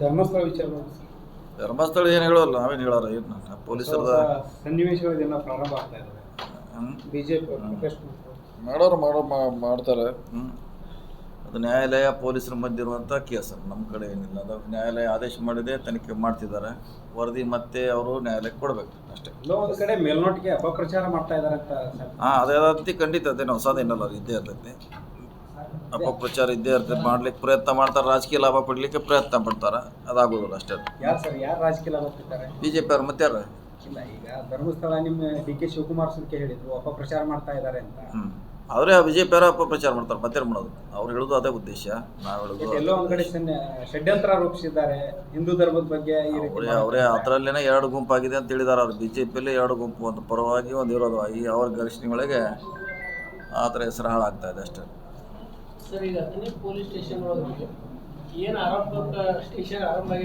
ಧರ್ಮಸ್ಥಳ ವಿಚಾರವಾಗಿ ಧರ್ಮಸ್ಥಳ ಏನು ಹೇಳೋಲ್ಲ ನಾವೇನು ಹೇಳೋರ ಏನು ಪೊಲೀಸರದ ಸನ್ನಿವೇಶಗಳು ಇದೆಲ್ಲ ಪ್ರಾರಂಭ ಆಗ್ತಾ ಹ್ಮ್. ಬಿಜೆಪಿ ಮಾಡೋರು ಮಾಡೋ ಮಾಡ್ತಾರೆ. ಅದು ನ್ಯಾಯಾಲಯ ಪೊಲೀಸರ ಮಧ್ಯೆ ಇರುವಂಥ ಕೇಸ್ ನಮ್ಮ ಕಡೆ ಏನಿಲ್ಲ. ಅದು ನ್ಯಾಯಾಲಯ ಆದೇಶ ಮಾಡಿದೆ ತನಿಖೆ ಮಾಡ್ತಿದ್ದಾರೆ. ವರದಿ ಮತ್ತೆ ಅವರು ನ್ಯಾಯಾಲಯಕ್ಕೆ ಕೊಡಬೇಕು ಅಷ್ಟೇ. ಒಂದು ಕಡೆ ಮೇಲ್ನೋಟಿಗೆ ಅಪಪ್ರಚಾರ ಮಾಡ್ತಾ ಇದ್ದಾರೆ ಅಂತ. ಹಾಂ ಅದೇ ಖಂಡಿತ ನಾವು ಹೊಸದೇನಲ್ಲ ಅದು ಇದ್ದೇ ಇರ್ತೈತಿ. ಅಪಪ್ರಚಾರ ಇದ್ದೇ ಇರ್ತದೆ ಮಾಡ್ಲಿಕ್ಕೆ ಪ್ರಯತ್ನ ಮಾಡ್ತಾರೆ ರಾಜಕೀಯ ಲಾಭ ಪಡಲಿಕ್ಕೆ ಪ್ರಯತ್ನ ಪಡ್ತಾರೆ ಅದಾಗೋದಿಲ್ಲ ಅಷ್ಟೇ. ಯಾರು ಸರ್ ಯಾರು ರಾಜಕೀಯ ಲಾಭ ಬರ್ತಿದ್ದಾರೆ ಬಿ ಜೆ ಪಿ ಅವ್ರು ಮತ್ತೆ ಯಾರು? ಇಲ್ಲ ಈಗ ಧರ್ಮಸ್ಥಳ ನಿಮ್ಮ ಡಿ ಕೆ ಶಿವಕುಮಾರ್ ಸುರ್ಕೆ ಹೇಳಿದ್ರು ಅಪಪ್ರಚಾರ ಮಾಡ್ತಾ ಇದ್ದಾರೆ ಅಂತ. ಅವರೇ ಬಿಜೆಪಿ ಅವರ ಅಪಪ್ರಚಾರ ಮಾಡ್ತಾರೆ ಮತ್ತೆ ಮಾಡೋದು? ಅವ್ರು ಹೇಳೋದು ಅದೇ ಉದ್ದೇಶ ನಾವು ಹೇಳೋದು ಎಲ್ಲೋ ಒಂದ್ ಕಡೆ ಷಡ್ಯಂತ್ರ ರೂಪಿಸಿದ್ದಾರೆ ಹಿಂದೂ ಧರ್ಮದ ಬಗ್ಗೆ ಈ ರೀತಿ ಅವರೇ ಅವರೇ ಅದರಲ್ಲೇನೆ ಎರಡು ಗುಂಪಾಗಿದೆ ಅಂತ ಹೇಳಿದಾರೆ ಅವ್ರು ಬಿಜೆಪಿಯಲ್ಲಿ ಎರಡು ಗುಂಪು ಒಂದು ಪರವಾಗಿ ಒಂದು ಈ ಅವ್ರ ಘರ್ಷಣೆಗಳಿಗೆ ಆ ಥರ ಹೆಸರು ಹಾಳಾಗ್ತಾ ಇದೆ ಅಷ್ಟೇ. ಸರ್ ಈಗ ಪೊಲೀಸ್ ಸ್ಟೇಷನ್ ಒಳಗೆ ಏನು ಆರಂಭಕ್ಕೆ ಸ್ಟೇಷನ್ ಆರಂಭ ಆಗಿ